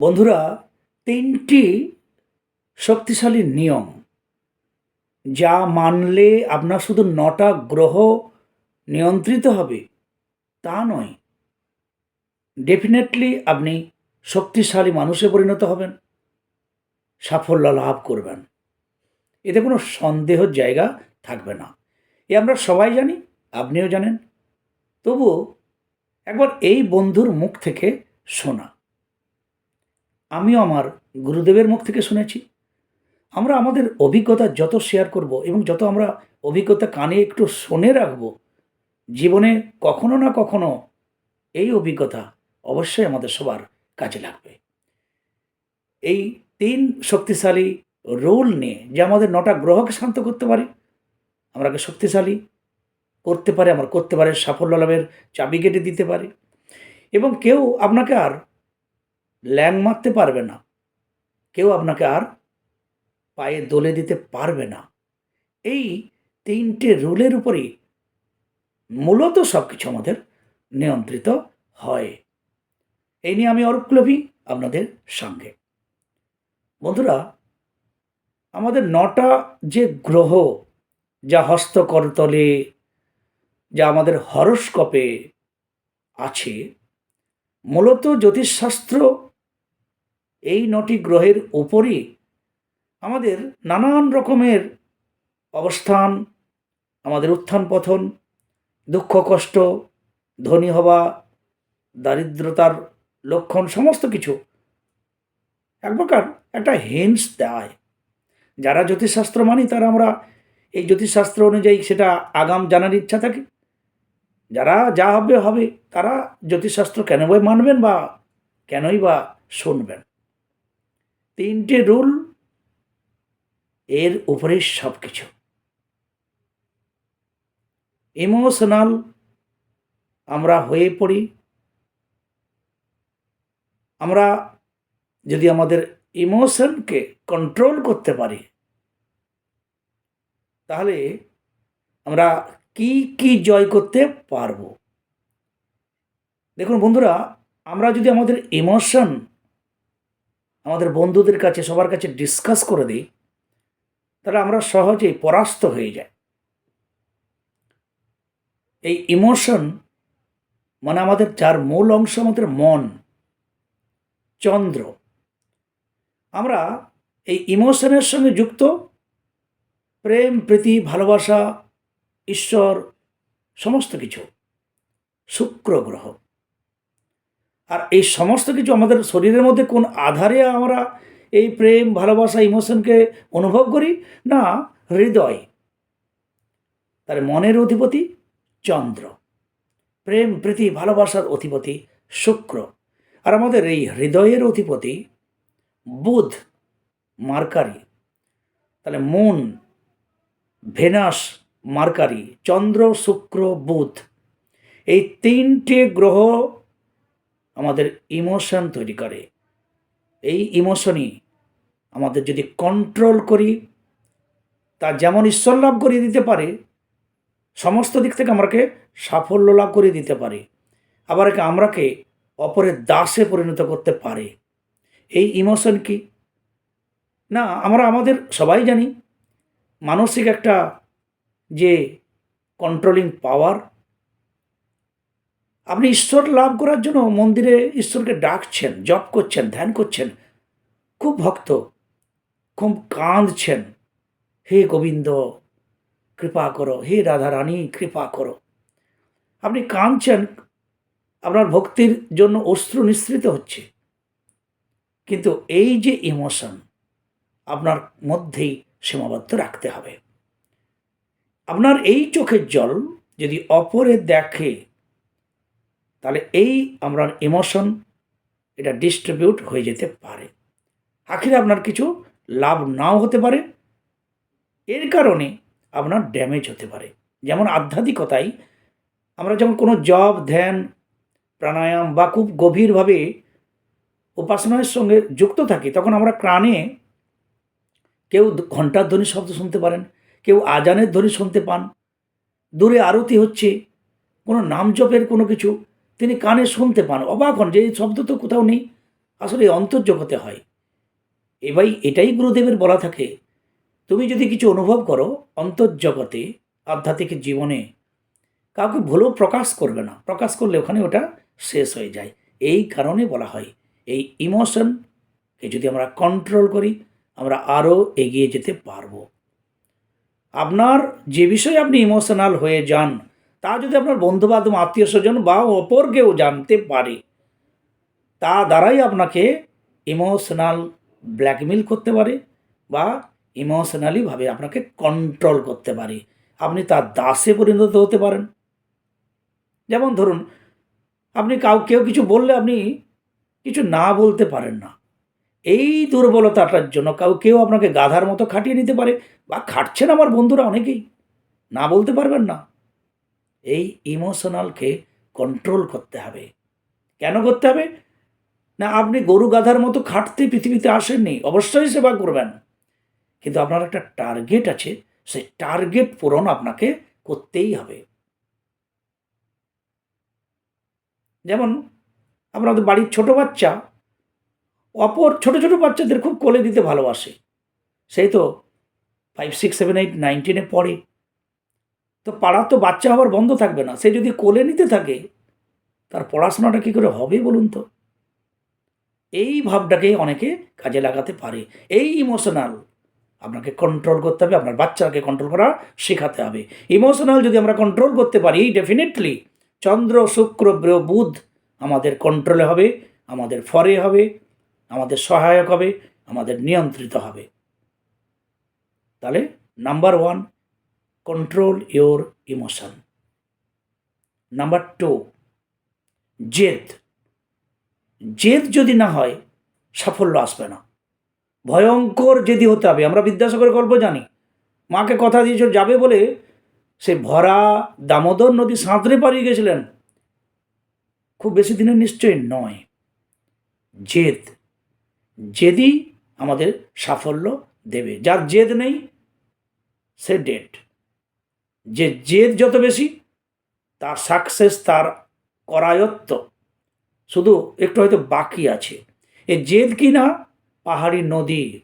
বন্ধুরা, তিনটি শক্তিশালী নিয়ম। যা মানলে আপনার শুধু নটা গ্রহ নিয়ন্ত্রিত হবে, তা নয় ডেফিনেটলি আপনি শক্তিশালী মানুষে পরিণত হবেন, সাফল্য লাভ করবেন। এতে কোনো সন্দেহের জায়গা থাকবে না। এ আমরা সবাই জানি, আপনিও জানেন। তবুও একবার এই বন্ধুর মুখ থেকে শোনা। আমিও আমার গুরুদেবের মুখ থেকে শুনেছি। আমরা আমাদের অভিজ্ঞতা যত শেয়ার করব এবং যত আমরা অভিজ্ঞতা কানে একটু শুনে রাখব, জীবনে কখনো না কখনো এই অভিজ্ঞতা অবশ্যই আমাদের সবার কাজে লাগবে। এই তিন শক্তিশালী রোল নিয়ে যে আমাদের নটা গ্রহকে শান্ত করতে পারে আমরাকে শক্তিশালী করতে পারে, আমার করতে পারে সাফল্য লাভের চাবি কেটে দিতে পারে এবং কেউ আপনাকে আর ল্যাং মারতে পারবে না। কেউ আপনাকে আর পায়ে দোলে দিতে পারবে না। এই তিনটে রুলের উপরেই মূলত সব কিছু আমাদের নিয়ন্ত্রিত হয়। এই নিয়ে আমি অরূপ আপনাদের সঙ্গে। বন্ধুরা, আমাদের নটা যে গ্রহ, যা হস্তকরতলে, যা আমাদের হরস্কপে আছে, মূলত জ্যোতিষশাস্ত্র এই নটি গ্রহের উপরই আমাদের নানান রকমের অবস্থান, আমাদের উত্থান পথন দুঃখ, কষ্ট, ধনী হওয়া, দারিদ্রতার লক্ষণ, সমস্ত কিছু এক প্রকার একটা হিন্স দেয়। যারা জ্যোতিষশাস্ত্র মানি, তারা আমরা এই জ্যোতিষশাস্ত্র অনুযায়ী সেটা আগাম জানার ইচ্ছা থাকে। যারা যা হবে হবে, তারা জ্যোতিষশাস্ত্র কেন মানবেন বা কেনই বা শুনবেন। তিনটে রুল, এর উপরে সব কিছু ইমোশনাল আমরা হয়ে পড়ি। আমরা যদি আমাদের ইমোশনকে কন্ট্রোল করতে পারি, তাহলে আমরা কি কি জয় করতে পারব? দেখুন বন্ধুরা, আমরা যদি আমাদের ইমোশন আমাদের বন্ধুদের কাছে, সবার কাছে ডিসকাস করে দিই, তাহলে আমরা সহজেই পরাস্ত হয়ে যাই। এই ইমোশন মানে আমাদের যার মূল অংশ আমাদের মন, চন্দ্র। আমরা এই ইমোশনের সঙ্গে যুক্ত, প্রেম, প্রীতি, ভালোবাসা, ঈশ্বর, সমস্ত কিছু, শুক্র গ্রহ। আর এই সমস্ত কিছু আমাদের শরীরের মধ্যে কোন আধারে আমরা এই প্রেম, ভালোবাসা ইমোশনকে অনুভব করি? না, হৃদয়। তার মনের অধিপতি চন্দ্র। প্রেম প্রীতি, ভালোবাসার অধিপতি শুক্র। আর আমাদের এই হৃদয়ের অধিপতি বুধ, মার্কারি। তাহলে মন, ভেনাস, মার্কারি, চন্দ্র, শুক্র, বুধ। এই তিনটে গ্রহ আমাদের ইমোশন তৈরি করে। এই ইমোশনই আমাদের যদি কন্ট্রোল করি, তা যেমন ঈশ্বর লাভ করিয়ে দিতে পারে, সমস্ত দিক থেকে আমাকে সাফল্য লাভ করিয়ে দিতে পারে। আবার একে আমরাকে অপরের দাসে পরিণত করতে পারে। এই ইমোশন কি? না, আমরা আমাদের সবাই জানি। মানসিক একটা যে কন্ট্রোলিং পাওয়ার আপনি ঈশ্বর লাভ করার জন্য মন্দিরে ঈশ্বরকে ডাকছেন, জপ করছেন, ধ্যান করছেন। খুব ভক্ত, খুব কাঁদছেন। হে গোবিন্দ, কৃপা করো। হে রাধা রানী কৃপা করো। আপনি কাঁদছেন, আপনার ভক্তির জন্য অস্ত্র নিঃসৃত হচ্ছে। কিন্তু এই যে ইমোশন, আপনার মধ্যেই সীমাবদ্ধ রাখতে হবে। আপনার এই চোখের জল যদি অপরে দেখে তাহলে এই আমরা ইমোশন এটা ডিস্ট্রিবিউট হয়ে যেতে পারে। আখিরে আপনার কিছু লাভ নাও হতে পারে, এর কারণে আপনার ড্যামেজ হতে পারে। যেমন আধ্যাত্মিকতাই আমরা যখন কোনো জব ধ্যান, প্রাণায়াম বা খুব গভীরভাবে উপাসনার সঙ্গে যুক্ত থাকি, তখন আমরা প্রাণে কেউ ঘণ্টার ধ্বনি শব্দ শুনতে পারেন, কেউ আজানের ধ্বনি শুনতে পান। দূরে আরতি হচ্ছে, কোনো নাম জপের কোনো কিছু তিনি কানে শুনতে পান, অবাক হন যে এই শব্দ তো কোথাও নেই। আসলে অন্তর্জগতে হয়। এবাই এটাই গুরুদেবের বলা থাকে। তুমি যদি কিছু অনুভব করো, অন্তর্জগতে, আধ্যাত্মিক জীবনে, কাউকে ভুলেও প্রকাশ করবে না। প্রকাশ করলে ওখানে ওটা শেষ হয়ে যায়। এই কারণে বলা হয়, এই ইমোশনকে যদি আমরা কন্ট্রোল করি, আমরা আরও এগিয়ে যেতে পারব। আপনার যে বিষয়ে আপনি ইমোশনাল হয়ে যান তা যদি আপনার বন্ধুবান্ধব আত্মীয় স্বজন বা অপর কেউ জানতে পারে, তা দ্বারাই আপনাকে ইমোশনাল ব্ল্যাকমেল করতে পারে বা ইমোশনালিভাবে আপনাকে কন্ট্রোল করতে পারে। আপনি তার দাসে পরিণত হতে পারেন। যেমন ধরুন, আপনি কাউ, কেউ কিছু বললে আপনি কিছু না বলতে পারেন না। এই দুর্বলতাটার জন্য কাউ, কেউ আপনাকে গাধার মতো খাটিয়ে নিতে পারে বা খাটছেন আমার বন্ধুরা অনেকেই। না বলতে পারবেন না। এই ইমোশনালকে কন্ট্রোল করতে হবে। কেন করতে হবে? না, আপনি গরু গাধার মতো খাটতে পৃথিবীতে আসেননি, অবশ্যই সেবা করবেন। কিন্তু আপনার একটা টার্গেট আছে, সেই টার্গেট পূরণ আপনাকে করতেই হবে। যেমন আপনাদের বাড়ির ছোট বাচ্চা, অপর ছোট ছোট বাচ্চাদের খুব কোলে দিতে ভালোবাসে। সেই তো ফাইভ সিক্স সেভেন এইট নাইনটিনে পড়ে। তো পাড়ার তো বাচ্চা হওয়ার বন্ধ থাকবে না। সে যদি কোলে নিতে থাকে, তার পড়াশোনাটা কী করে হবে বলুন তো? এই ভাবটাকে অনেকে কাজে লাগাতে পারে। এই ইমোশনাল আপনাকে কন্ট্রোল করতে হবে, আপনার বাচ্চাকে কন্ট্রোল করা শেখাতে হবে। ইমোশনাল যদি আমরা কন্ট্রোল করতে পারি ডেফিনেটলি চন্দ্র, শুক্র বুধ আমাদের কন্ট্রোলে হবে, আমাদের ফরে হবে, আমাদের সহায়ক হবে, আমাদের নিয়ন্ত্রিত হবে। তাহলে number one control your emotion number two জেদ। জেদ যদি না হয়, সাফল্য আসবে না। ভয়ঙ্কর জেদি হতে হবে। আমরা বিদ্যাসাগরের গল্প জানি। মাকে কথা দিয়েছিল, যাবে বলে? সে ভরা দামোদর নদী সাঁতরে পাড়িয়ে গেছিলেন। খুব বেশি দিনের নিশ্চয়ই নয়। জেদ। জেদি আমাদের সাফল্য দেবে। যার জেদ নেই, সে ডেট যে জেদ যত বেশি, তার সাকসেস তার করায়ত্ত। শুধু একটু হয়তো বাকি আছে। এ জেদ কি না? পাহাড়ি নদী।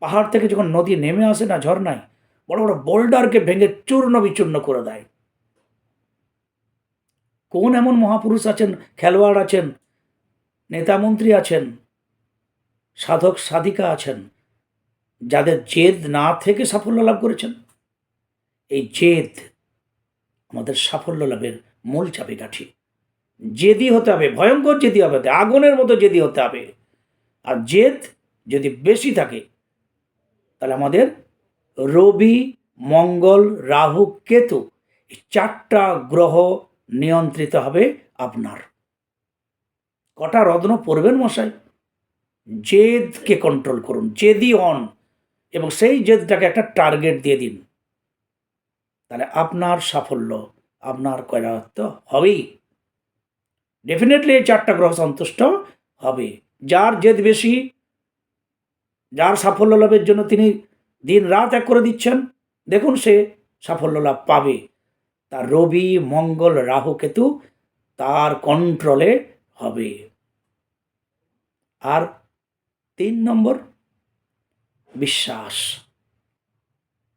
পাহাড় থেকে যখন নদী নেমে আসে না ঝর্ণায়, বড় বড় বোল্ডারকে ভেঙে চূর্ণ বিচূর্ণ করে দেয়। কোন এমন মহাপুরুষ আছেন, খেলোয়াড় আছেন নেতামন্ত্রী আছেন, সাধক সাধিকা আছেন, যাদের জেদ না থেকে সাফল্য লাভ করেছেন? এই জেদ আমাদের সাফল্য লাভের মূল চাবিকাঠি। জেদি হতে হবে, ভয়ঙ্কর জেদি হবে, আগুনের মতো জেদি হতে হবে। আর জেদ যদি বেশি থাকে, তাহলে আমাদের রবি, মঙ্গল, রাহু, কেতু এই চারটা গ্রহ নিয়ন্ত্রিত হবে আপনার। কটা রত্ন পড়বেন মশাই? জেদকে কন্ট্রোল করুন জেদি অন এবং সেই জেদটাকে একটা টার্গেট দিয়ে দিন। তাহলে আপনার সাফল্য, আপনার কয়রাত্ম হবেই। ডেফিনেটলি এই চারটা গ্রহ সন্তুষ্ট হবে। যার জেদ বেশি, যার সাফল্য লাভের জন্য তিনি দিন রাত এক করে দিচ্ছেন, দেখুন সে সাফল্য লাভ পাবে। তার রবি, মঙ্গল, রাহু, কেতু তার কন্ট্রোলে হবে। আর তিন নম্বর, বিশ্বাস।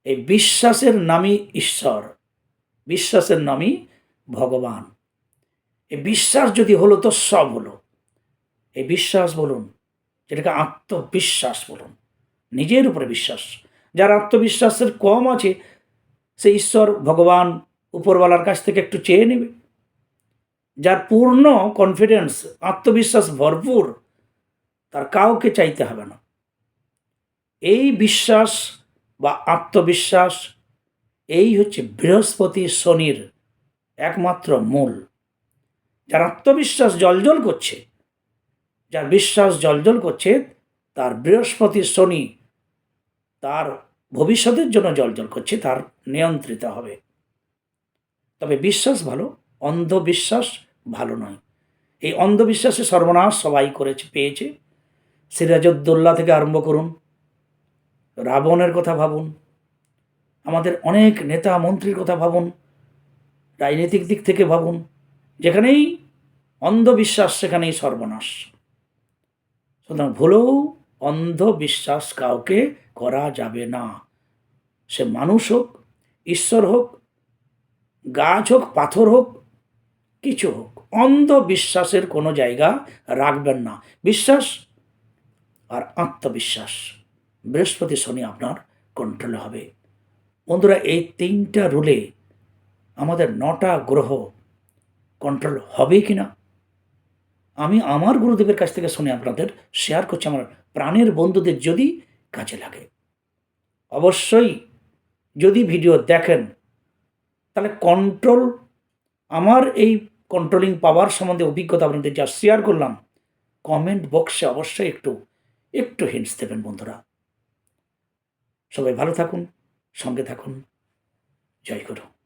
এই বিশ্বাসের নামই ঈশ্বর। বিশ্বাসের নামই ভগবান। এই বিশ্বাস যদি হলো তো সব হলো। এই বিশ্বাস বলুন, যেটাকে আত্মবিশ্বাস বলুন, নিজের উপরে বিশ্বাস। যার আত্মবিশ্বাসের কম আছে, সে ঈশ্বর ভগবান উপরওয়ালার কাছ থেকে একটু চেয়ে নেবে। যার পূর্ণ কনফিডেন্স আত্মবিশ্বাস ভরপুর, তার কাউকে চাইতে হবে না। এই বিশ্বাস বা আত্মবিশ্বাস, এই হচ্ছে বৃহস্পতি শনির একমাত্র মূল। যার আত্মবিশ্বাস জলজল করছে, যার বিশ্বাস জলজল করছে, তার বৃহস্পতি শনি তার ভবিষ্যতের জন্য জলজল করছে, তার নিয়ন্ত্রিত হবে। তবে বিশ্বাস ভালো, অন্ধবিশ্বাস ভালো নয়। এই অন্ধবিশ্বাসে সর্বনাশ সবাই করেছে, পেয়েছে। সিরাজউদ্দৌল্লা থেকে আরম্ভ করুন। রাবণের কথা ভাবুন, আমাদের অনেক নেতা মন্ত্রীর কথা ভাবুন, রাজনৈতিক দিক থেকে ভাবুন, যেখানেই অন্ধবিশ্বাস, সেখানেই সর্বনাশ। সুতরাং ভুলেও অন্ধবিশ্বাস কাউকে করা যাবে না। সে মানুষ হোক, ঈশ্বর হোক, গাছ হোক, পাথর হোক, কিছু হোক, অন্ধবিশ্বাসের কোনো জায়গা রাখবেন না। বিশ্বাস আর আত্মবিশ্বাস। বৃহস্পতি শনি আপনার কন্ট্রোল হবে। বন্ধুরা, এই তিনটা রুলে আমাদের নটা গ্রহ কন্ট্রোল হবে কি না? আমি আমার গুরুদেবের কাছ থেকে শুনে আপনাদের শেয়ার করছি। আমার প্রাণের বন্ধুদের যদি কাজে লাগে। অবশ্যই যদি ভিডিও দেখেন, তাহলে কন্ট্রোল আমার এই কন্ট্রোলিং পাওয়ার সম্বন্ধে অভিজ্ঞতা আপনাদের যা শেয়ার করলাম কমেন্ট বক্সে অবশ্যই একটু একটু হিন্টস দেবেন বন্ধুরা। সবাই ভালো থাকুন সঙ্গে থাকুন। জয় গুরু।